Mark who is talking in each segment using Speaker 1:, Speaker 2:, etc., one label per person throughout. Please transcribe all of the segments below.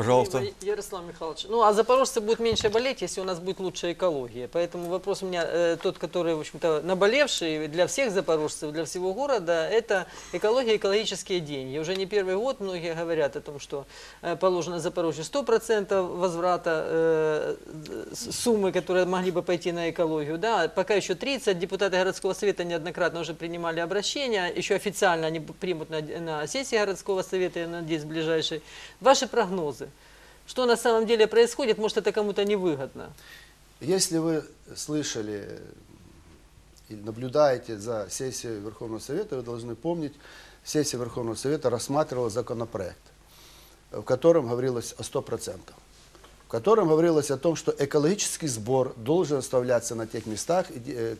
Speaker 1: Пожалуйста.
Speaker 2: Ярослав Михайлович. Ну, а запорожцы будут меньше болеть, если у нас будет лучшая экология. Поэтому вопрос у меня э, тот, который, в общем-то, наболевший для всех запорожцев, для всего города, это экология, экологические деньги. Уже не первый год многие говорят о том, что э, положено Запорожью 100% возврата э, суммы, которые могли бы пойти на экологию. Да, пока еще 30. Депутаты городского совета неоднократно уже принимали обращения. Еще официально они примут на, на сессии городского совета, я надеюсь, ближайшей. Ваши прогнозы. Что на самом деле происходит? Может, это кому-то невыгодно?
Speaker 3: Если вы слышали и наблюдаете за сессией Верховного Совета, вы должны помнить, сессия Верховного Совета рассматривала законопроект, в котором говорилось о 100%. В котором говорилось о том, что экологический сбор должен оставляться на тех местах, э,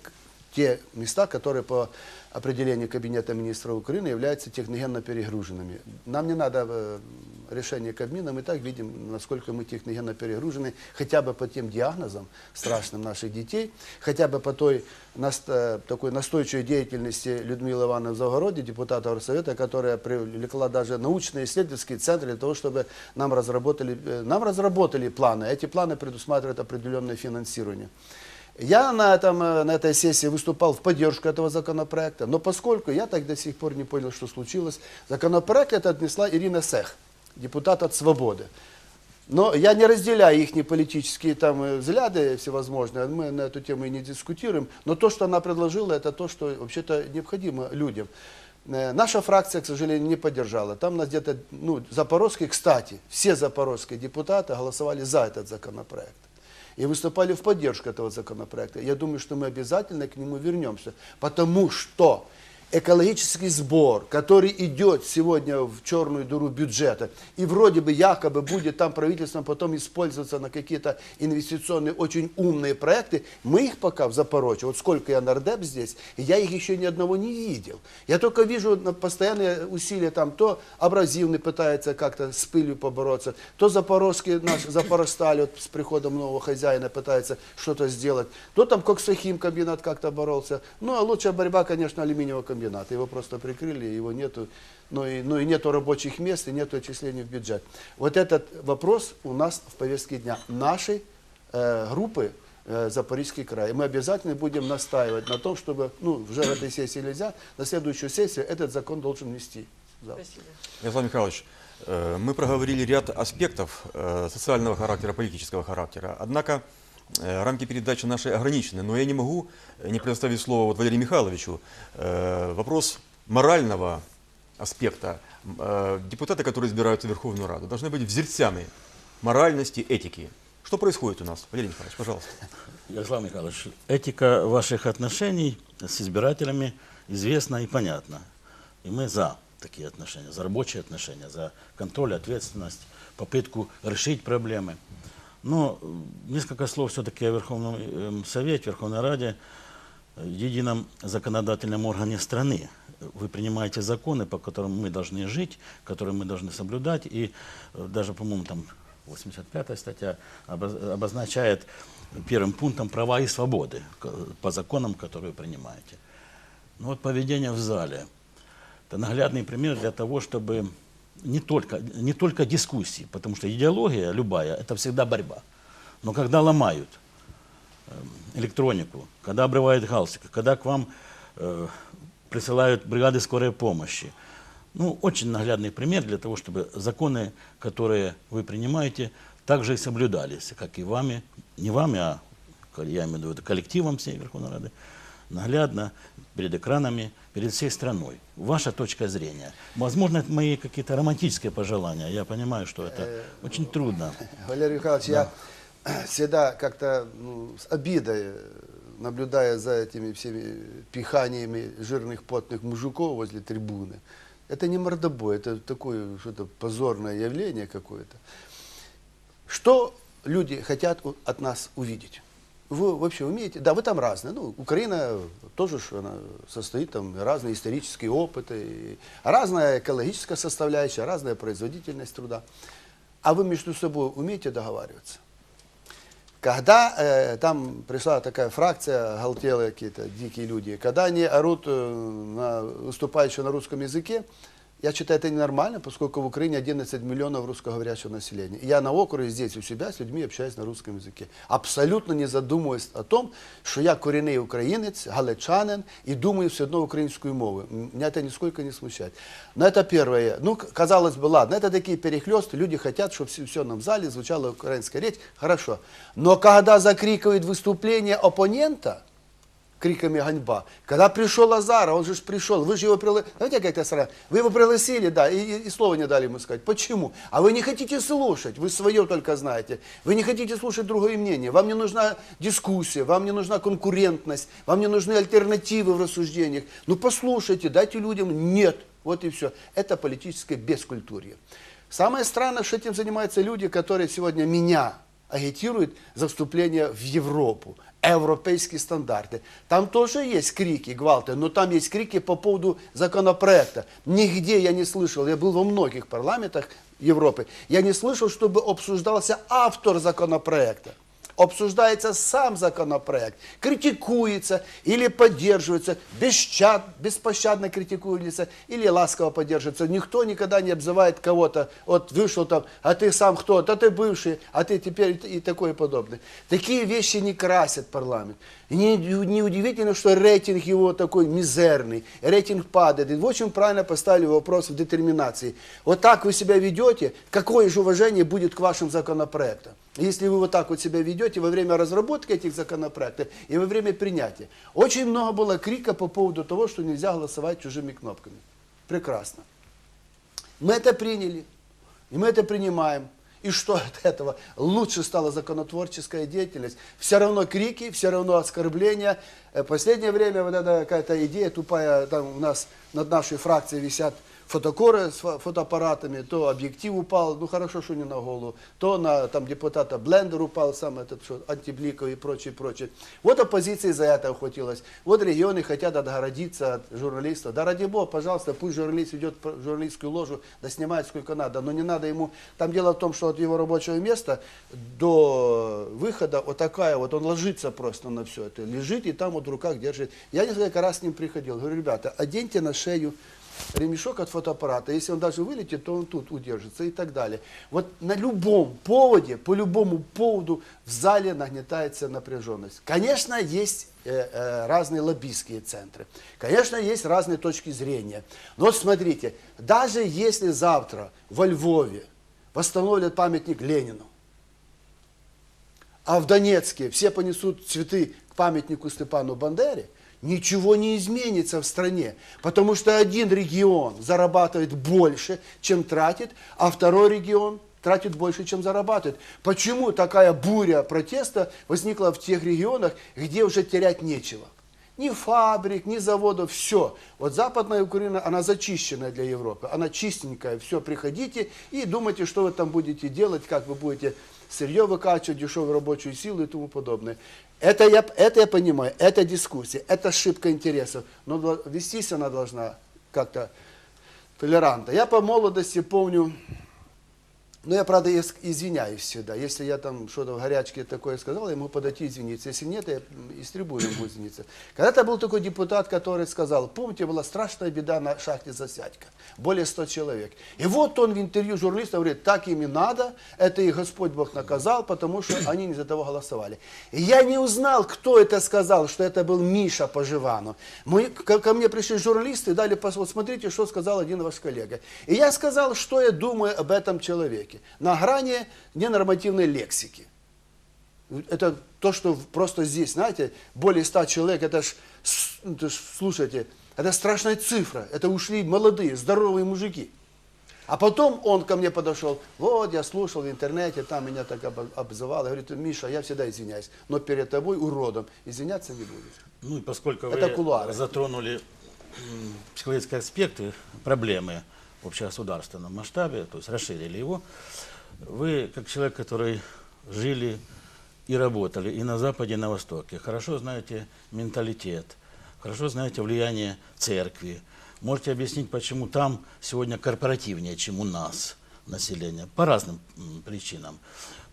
Speaker 3: те места, которые по определению Кабинета министров Украины являются техногенно перегруженными. Нам не надо э, решение Кабмина, мы так видим, насколько мы техногенно перегружены, хотя бы по тем диагнозам страшным наших детей, хотя бы по той э, такой настойчивой деятельности Людмилы Ивановны в Завгороде, депутата Горсовета, которая привлекла даже научные исследовательские центры для того, чтобы нам разработали, э, нам разработали планы. Эти планы предусматривают определенное финансирование. Я на, этом, э, на этой сессии выступал в поддержку этого законопроекта, но поскольку я так до сих пор не понял, что случилось, законопроект этот отнесла Ирина Сех, депутат от «Свободы». Но я не разделяю их политические там э, взгляды всевозможные, мы на эту тему и не дискутируем, но то, что она предложила, это то, что вообще-то необходимо людям. Э, Наша фракция, к сожалению, не поддержала. Там нас где-то, ну, запорожские, кстати, все запорожские депутаты голосовали за этот законопроект и выступали в поддержку этого законопроекта. Я думаю, что мы обязательно к нему вернемся, потому что экологический сбор, который идет сегодня в черную дыру бюджета, и вроде бы якобы будет там правительством потом использоваться на какие-то инвестиционные очень умные проекты, мы их пока в Запорожье, вот сколько я нардеп здесь, я их еще ни одного не видел. Я только вижу постоянные усилия там, то абразивный пытается как-то с пылью побороться, то запорожский наш Запорожсталь вот с приходом нового хозяина пытается что-то сделать, то там Коксахим комбинат как-то боролся. Ну, а лучшая борьба, конечно, алюминиевого комбината. Его просто прикрыли, его нету, но и, ну и нету рабочих мест, и нету отчислений в бюджет. Вот этот вопрос у нас в повестке дня нашей э, группы э, Запорожский край. И мы обязательно будем настаивать на том, чтобы, ну, уже в этой сессии нельзя, на следующую сессию этот закон должен внести. Завтра.
Speaker 2: Спасибо.
Speaker 1: Ярослав Михайлович, э, мы проговорили ряд аспектов э, социального характера, политического характера. Однако рамки передачи наши ограничены. Но я не могу не предоставить слово вот Валерию Михайловичу. Э, Вопрос морального аспекта. Э, Депутаты, которые избираются в Верховную Раду, должны быть взерцами моральности, этики. Что происходит у нас? Валерий Михайлович, пожалуйста.
Speaker 4: Ярослав Михайлович, этика ваших отношений с избирателями известна и понятна. И мы за такие отношения, за рабочие отношения, за контроль, ответственность, попытку решить проблемы. Но э, несколько слов все-таки о Верховном эм, Совете, Верховной Раде, э, едином законодательном органе страны. Вы принимаете законы, по которым мы должны жить, которые мы должны соблюдать. И э, даже, по-моему, там 85 статья обоз- обозначает первым пунктом права и свободы по законам, которые вы принимаете. Ну вот поведение в зале – это наглядный пример для того, чтобы не только, не только дискуссии, потому что идеология любая – это всегда борьба. Но когда ломают э, электронику, когда обрывают галстуки, когда к вам э, присылают бригады скорой помощи, ну, очень наглядный пример для того, чтобы законы, которые вы принимаете, также и соблюдались, как и вами, не вами, а я имею в виду коллективом всей Верховной Рады, наглядно, перед экранами, перед всей страной. Ваша точка зрения. Возможно, это мои какие-то романтические пожелания. Я понимаю, что это очень трудно.
Speaker 3: Валерий Михайлович, я всегда как-то ну, с обидой, э, наблюдая за этими всеми пиханиями жирных потных мужиков возле трибуны, это не мордобой, это такое что-то позорное явление какое-то. Что люди хотят от нас увидеть? Вы вообще умеете? Да, вы там разные. Ну, Украина тоже ж она состоит там разные исторические опыты, и разная экологическая составляющая, разная производительность труда. А вы между собой умеете договариваться? Когда э, там пришла такая фракция, галтелые какие-то дикие люди, когда они орут э, на, выступающие на русском языке, Я считаю, это ненормально, поскольку в Украине 11 миллионов русскоговорящего населения. И я на округе здесь у себя с людьми общаюсь на русском языке. Абсолютно не задумываясь о том, что я коренный украинец, галичанин и думаю все одно украинскую мову. М, Меня это нисколько не смущает. Но это первое. Ну, к- казалось бы, ладно, это такие перехлесты, люди хотят, чтобы в сессионном зале звучала украинская речь. Хорошо. Но когда закрикивает выступление оппонента, криками ганьба. Когда пришел Азара, он же пришел, вы же его пригласили. Знаете, как это сразу? Вы его пригласили, да, и, и- и слова не дали ему сказать. Почему? А вы не хотите слушать, вы свое только знаете. Вы не хотите слушать другое мнение. Вам не нужна дискуссия, вам не нужна конкурентность, вам не нужны альтернативы в рассуждениях. Ну послушайте, дайте людям нет. Вот и все. Это политическое бескультурье. Самое странное, что этим занимаются люди, которые сегодня меня агитируют за вступление в Европу, европейские стандарты. Там тоже есть крики, гвалты, но там есть крики по поводу законопроекта. Нигде я не слышал, я был во многих парламентах Европы, я не слышал, чтобы обсуждался автор законопроекта. Обсуждается сам законопроект, критикуется или поддерживается, бесчад, беспощадно критикуется или ласково поддерживается. Никто никогда не обзывает кого-то, вот вышел там, а ты сам кто? Да ты бывший, а ты теперь и такое подобное. Такие вещи не красят парламент. И не, что рейтинг его такой мизерный, рейтинг падает. И очень правильно поставили вопрос в детерминации. Вот так вы себя ведете, какое же уважение будет к вашим законопроектам? Если вы вот так вот себя ведете во время разработки этих законопроектов и во время принятия. Очень много было крика по поводу того, что нельзя голосовать чужими кнопками. Прекрасно. Мы это приняли, и мы это принимаем. И что от этого? Лучше стала законотворческая деятельность. Все равно крики, все равно оскорбления. Э, Последнее время вот эта какая-то идея тупая, там у нас над нашей фракцией висят фотокоры с фо- фотоаппаратами, то объектив упал, ну хорошо, что не на голову, то на там депутата блендер упал, сам этот что, антибликов и прочее, прочее. Вот оппозиция за это ухватилась. Вот регионы хотят отгородиться от журналистов. Да ради бога, пожалуйста, пусть журналист идет в журналистскую ложу, да снимает сколько надо, но не надо ему... Там дело в том, что от его рабочего места до выхода вот такая вот, он ложится просто на все это, лежит и там вот в руках держит. Я несколько раз с ним приходил, говорю, ребята, оденьте на шею ремешок от фотоаппарата. Если он даже вылетит, то он тут удержится и так далее. Вот на любом поводе, по любому поводу в зале нагнетается напряженность. Конечно, есть э, э, разные лоббистские центры. Конечно, есть разные точки зрения. Но смотрите, даже если завтра во Львове восстановят памятник Ленину, а в Донецке все понесут цветы к памятнику Степану Бандере, ничего не изменится в стране, потому что один регион зарабатывает больше, чем тратит, а второй регион тратит больше, чем зарабатывает. Почему такая буря протеста возникла в тех регионах, где уже терять нечего? Ни фабрик, ни заводов, все. Вот Западная Украина, она зачищенная для Европы, она чистенькая, все, приходите и думайте, что вы там будете делать, как вы будете сырье выкачивать, дешевую рабочую силу и тому подобное. Это я, это я понимаю, это дискуссия, это ошибка интересов, но вестись она должна как-то толерантно. Я по молодости помню, ну, я, правда, извиняюсь всегда. Если я там что-то в горячке такое сказал, я ему подойти извиниться. Если нет, я из трибуны могу извиниться. Когда-то был такой депутат, который сказал, помните, была страшная беда на шахте Засядька. Более 100 человек. И вот он в интервью журналистам говорит, так им и надо, это и Господь Бог наказал, потому что они не за того голосовали. И я не узнал, кто это сказал, что это был Миша Поживану. Мы, ко, мне пришли журналисты дали, вот смотрите, что сказал один ваш коллега. И я сказал, что я думаю об этом человеке. На грани ненормативной лексики. Это то, что просто здесь, знаете, более ста человек, это ж, с- это ж, слушайте, это страшная цифра. Это ушли молодые, здоровые мужики. А потом он ко мне подошел, вот я слушал в интернете, там меня так об- обзывал. Я говорю, Миша, я всегда извиняюсь, но перед тобой, уродом, извиняться не буду.
Speaker 4: Ну и поскольку
Speaker 3: Это
Speaker 4: вы
Speaker 3: кулуары.
Speaker 4: затронули психологические аспекты проблемы в общегосударственном масштабе, то есть расширили его, вы, как человек, который жили и работали и на Западе, и на Востоке, хорошо знаете менталитет, хорошо знаете влияние церкви, можете объяснить, почему там сегодня корпоративнее, чем у нас население, по разным причинам.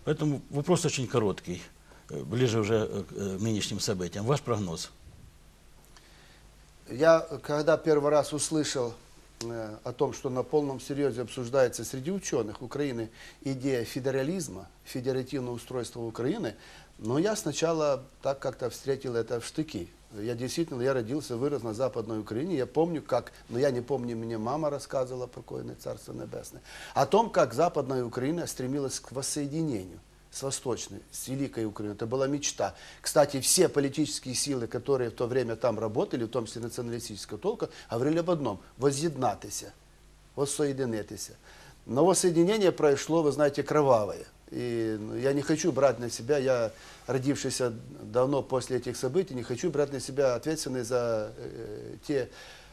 Speaker 4: Поэтому вопрос очень короткий, э, ближе уже э, к э, нынешним событиям. Ваш прогноз?
Speaker 3: Я, когда первый раз услышал о том, что на полном серьезе обсуждается среди ученых Украины идея федерализма, федеративного устройства Украины, но я сначала так как-то встретил это в штыки. Я действительно, я родился, вырос на Западной Украине. Я помню, как, но я не помню, мне мама рассказывала, покойное Царство Небесное, о том, как Западная Украина стремилась к воссоединению с Восточной, с Великой Украиной. Это была мечта. Кстати, все политические силы, которые в то время там работали, в том числе националистического толка, говорили об одном – воз'єднатися, воссоединитися. Но воссоединение произошло, вы знаете, кровавое. И ну, я не хочу брать на себя, я родившийся давно после этих событий, не хочу брать на себя ответственность за э, те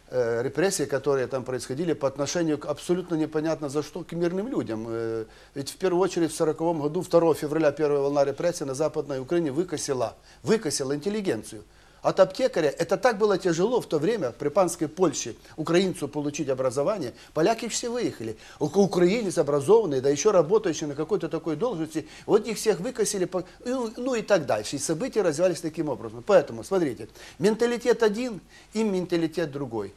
Speaker 3: э, репрессии, которые там происходили по отношению к абсолютно непонятно за что, к мирным людям. Э, ведь в первую очередь в 1940 году, 2 февраля, первая волна репрессий на Западной Украине выкосила, выкосила интеллигенцию. От аптекаря, это так было тяжело в то время, при панской Польше, украинцу получить образование. Поляки все выехали. Украинец образованный, да еще работающий на какой-то такой должности, вот их всех выкосили, ну, и так дальше. И события развивались таким образом. Поэтому, смотрите, менталитет один и менталитет другой.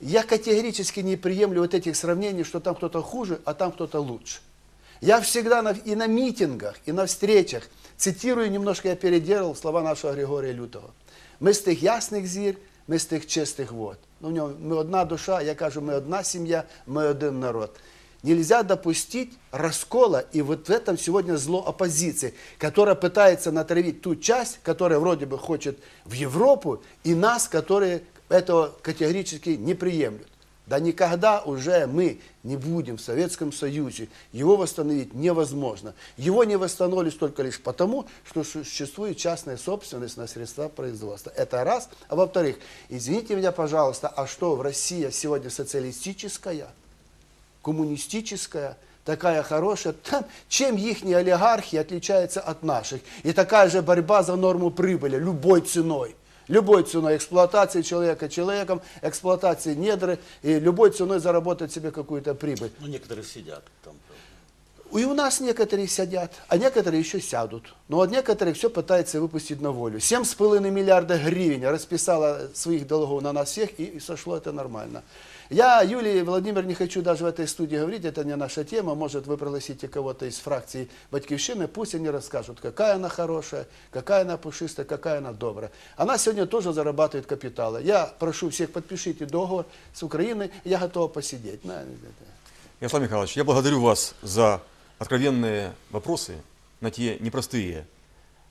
Speaker 3: Я категорически не приемлю вот этих сравнений, что там кто-то хуже, а там кто-то лучше. Я всегда на- и на митингах, и на встречах цитирую немножко, я переделал слова нашего Григорія Лютого. Ми з тих ясних зір, ми з тих чистих вод. Ну, в нього ми одна душа, я кажу, ми одна сім'я, ми один народ. Нельзя допустить раскола, и вот в этом сегодня зло оппозиции, которая пытается натравить ту часть, которая вроде бы хочет в Европу, и нас, которые этого категорически не приемлют. Да никогда уже мы не будем в Советском Союзе. Его восстановить невозможно. Его не восстановились только лишь потому, что существует частная собственность на средства производства. Это раз. А во-вторых, извините меня, пожалуйста, а что в России сегодня социалистическая? коммунистическая, такая хорошая, чем их олигархи отличаются от наших. И такая же борьба за норму прибыли, любой ценой. Любой ценой эксплуатации человека человеком, эксплуатации недры, и любой ценой заработать себе какую-то прибыль.
Speaker 4: Ну, некоторые сидят там. правда.
Speaker 3: И у нас некоторые сидят, а некоторые еще сядут. Но от некоторых все пытается выпустить на волю. 7,5 миллиарда гривен расписала своих долгов на нас всех, и, и сошло это нормально. Я, Юлий и Владимир, не хочу даже в этой студии говорить, это не наша тема. Может, вы пригласите кого-то из фракции Батьковщины, пусть они расскажут, какая она хорошая, какая она пушистая, какая она добрая. Она сегодня тоже зарабатывает капиталы. Я прошу всех, подпишите договор с Украиной, я готов посидеть. На,
Speaker 1: Ярослав Михайлович, я благодарю вас за откровенные вопросы на те непростые,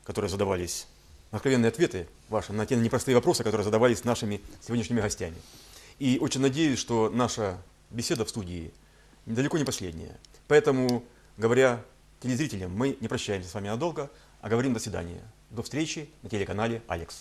Speaker 1: которые задавались, откровенные ответы ваши на те непростые вопросы, которые задавались нашими сегодняшними гостями. И очень надеюсь, что наша беседа в студии далеко не последняя. Поэтому, говоря телезрителям, мы не прощаемся с вами надолго, а говорим до свидания. До встречи на телеканале «Алекс».